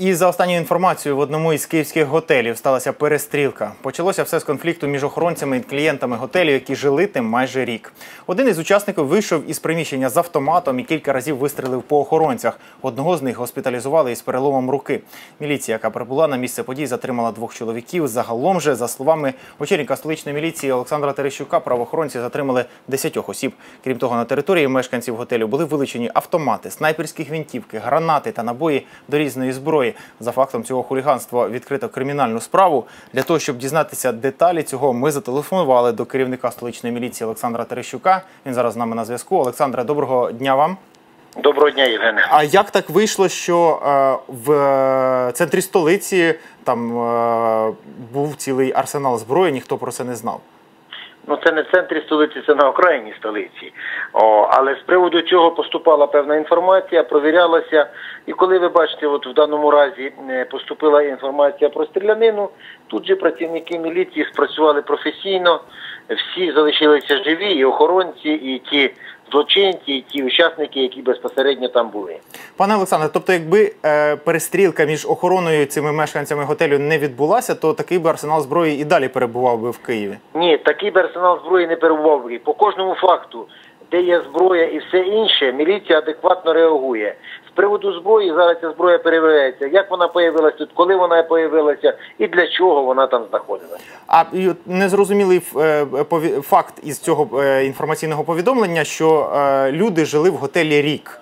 І за останньою інформацією, в одному із київських готелів сталася перестрілка. Почалося все з конфлікту між охоронцями і клієнтами готелю, які жили тим майже рік. Один із учасників вийшов із приміщення з автоматом і кілька разів вистрелив по охоронцях. Одного з них госпіталізували із переломом руки. Міліція, яка прибула на місце подій, затримала двох чоловіків. Загалом же, за словами очільника столичної міліції Олександра Терещука, правоохоронці затримали 10 осіб. Крім того, на території мешканців готелю були вилучені автомати, снайперські гвинтівки, гранати та набої до різної зброї. За фактом цього хуліганства відкрито кримінальну справу. Для того, щоб дізнатися деталі цього, ми зателефонували до керівника столичної міліції Олександра Терещука. Він зараз з нами на зв'язку. Олександре, доброго дня вам. Доброго дня, Євгене. А як так вийшло, що е, в е, центрі столиці там е, був цілий арсенал зброї, ніхто про це не знав? Ну це не в центрі столиці, це на окраїні столиці. О, але з приводу цього поступала певна інформація, провірялася. І коли ви бачите, от в даному разі е, поступила інформація про стрілянину, тут же працівники міліції спрацювали професійно, всі залишилися живі, і охоронці, і ті злочинці, і ті учасники, які безпосередньо там були. Пане Олександре, тобто, якби е, перестрілка між охороною і цими мешканцями готелю не відбулася, то такий би арсенал зброї і далі перебував би в Києві. Ні, такий би арсенал зброї не перебував би. По кожному факту, де є зброя і все інше, міліція адекватно реагує. З приводу зброї зараз ця зброя перевіряється. Як вона появилася тут, коли вона появилася і для чого вона там знаходилася. А і незрозумілий е, факт із цього е, інформаційного повідомлення, що е, люди жили в готелі рік.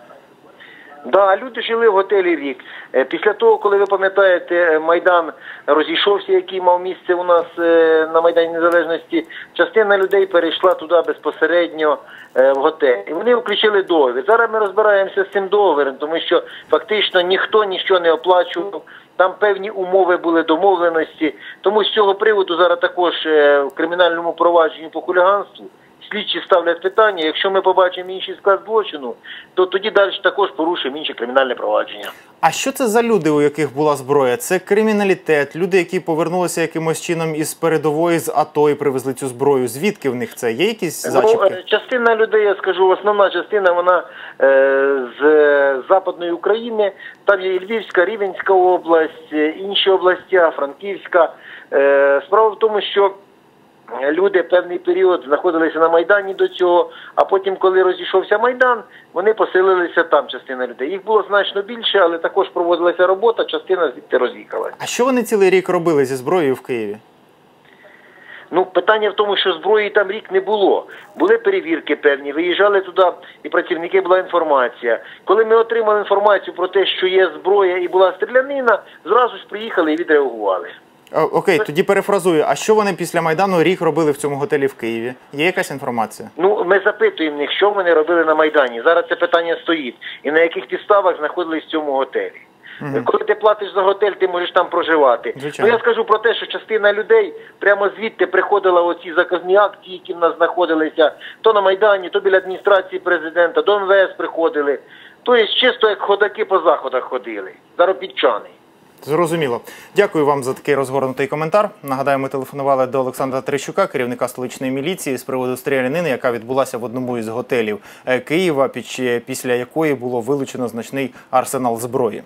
Да, люди жили в готелі рік. Е, Після того, коли ви пам'ятаєте, е, майдан розійшовся, який мав місце у нас е, на майдані незалежності. Частина людей перейшла туди безпосередньо в готель. І вони включили договір. Зараз ми розбираємося з цим договіром, тому що фактично ніхто нічого не оплачував. Там певні умови були домовленості. Тому з цього приводу зараз також в кримінальному провадженні по хуліганству слідчі ставлять питання. Якщо ми побачимо інший склад злочину, то тоді далі також порушимо інше кримінальне провадження. А що це за люди, у яких була зброя? Це криміналітет, люди, які повернулися якимось чином із передової з АТО і привезли цю зброю. Звідки в них це? Є якісь Ну, зачіпки? е, частина людей, я скажу, основна частина вона е, з е, Западної України. Там є і Львівська, Рівенська область, е, інші області, Франківська. Е, справа в тому, що люди певний період знаходилися на Майдані до цього, а потім, коли розійшовся Майдан, вони поселилися там, частина людей. Їх було значно більше, але також проводилася робота, частина звідти роз'їхала. А що вони цілий рік робили зі зброєю в Києві? Ну, питання в тому, що зброї там рік не було. Були перевірки певні, виїжджали туди, і працівники була інформація. Коли ми отримали інформацію про те, що є зброя і була стрілянина, зразу ж приїхали і відреагували. О, окей, тоді перефразую. А що вони після майдану рік робили в цьому готелі в Києві? Є якась інформація? Ну, ми запитуємо них, що вони робили на Майдані. Зараз це питання стоїть. І на яких підставах знаходились в цьому готелі. Коли ти платиш за готель, ти можеш там проживати. Звичайно. Ну я скажу про те, що частина людей прямо звідти приходила оці заказні акції, які в нас знаходилися, то на Майдані, то біля адміністрації президента, до МВС приходили. Тобто чисто як ходаки по заходах ходили, заробітчани. Зрозуміло. Дякую вам за такий розгорнутий коментар. Нагадаю, ми телефонували до Олександра Трищука, керівника столичної міліції, з приводу стрілянини, яка відбулася в одному із готелів е, Києва, після якої було вилучено значний арсенал зброї.